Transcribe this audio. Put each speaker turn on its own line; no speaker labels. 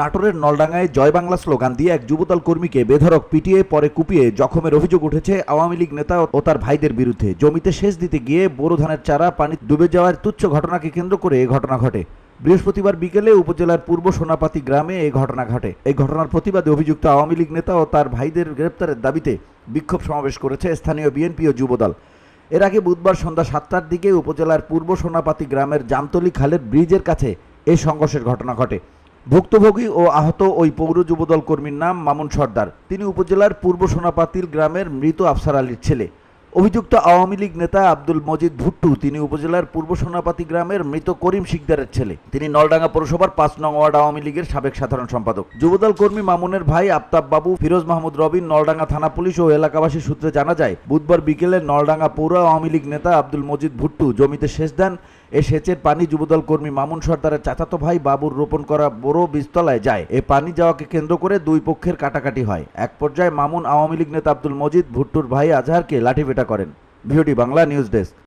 নাটোরের নলডাঙ্গায় জয় বাংলা স্লোগান দিয়ে এক যুবদল কর্মীকে বেধরক পিটিয়ে, পরে কুপিয়ে জখমের অভিযোগ উঠেছে আওয়ামী লীগ নেতা ও তার ভাইদের বিরুদ্ধে। জমিতে সেচ দিতে গিয়ে বোরো ধানের চারা, পানি ডুবে যাওয়ার তুচ্ছ ঘটনাকে কেন্দ্র করে এ ঘটনা ঘটে। বৃহস্পতিবার বিকেলে উপজেলার পূর্ব সোনাপাতি গ্রামে এই ঘটনা ঘটে। এই ঘটনার প্রতিবাদে অভিযুক্ত আওয়ামী লীগ নেতা ও তার ভাইদের গ্রেপ্তারের দাবিতে বিক্ষোভ সমাবেশ করেছে স্থানীয় বিএনপি ও যুবদল। এর আগে বুধবার সন্ধ্যা সাতটার দিকে উপজেলার পূর্ব সোনাপাতি গ্রামের জামতলি খালের ব্রিজের কাছে এই সংঘর্ষের ঘটনা ঘটে। ভুক্তভোগী ও আহত ওই পৌর যুবদল কর্মীর নাম মামুন সর্দার। তিনি উপজেলার পূর্ব সোনাপাতিল গ্রামের মৃত আফসার আলীর ছেলে। অভিযুক্ত আওয়ামী লীগ নেতা আব্দুল মজিদ ভুট্টু, তিনি উপজেলার পূর্ব সোনাপাতি গ্রামের মৃত করিম শিকদারের ছেলে। তিনি নলডাঙ্গা পৌরসভার পাঁচ নং ওয়ার্ড আওয়ামী লীগের সাবেক সাধারণ সম্পাদক। যুবদল কর্মী মামুনের ভাই আফতাব বাবু, ফিরোজ মাহমুদ রবিন, নলডাঙ্গা থানা পুলিশ ও এলাকাবাসী সূত্রে জানা যায়, বুধবার বিকেলে নলডাঙ্গা পৌর আওয়ামী লীগ নেতা আব্দুল মজিদ ভুট্টু জমিতে সেচ দেন। এ সেচের পানি যুবদল কর্মী মামুন সর্দারের চাচাতো ভাই বাবুর রোপণ করা বড় বীজতলায় যায়। এ পানি যাওয়াকে কেন্দ্র করে দুই পক্ষের কাটাকাটি হয়। এক পর্যায়ে মামুন আওয়ামী লীগ নেতা আব্দুল মজিদ, ভুট্টুর ভাই আজহারকে লাঠিপেটা করেন। VOT Bangla news desk.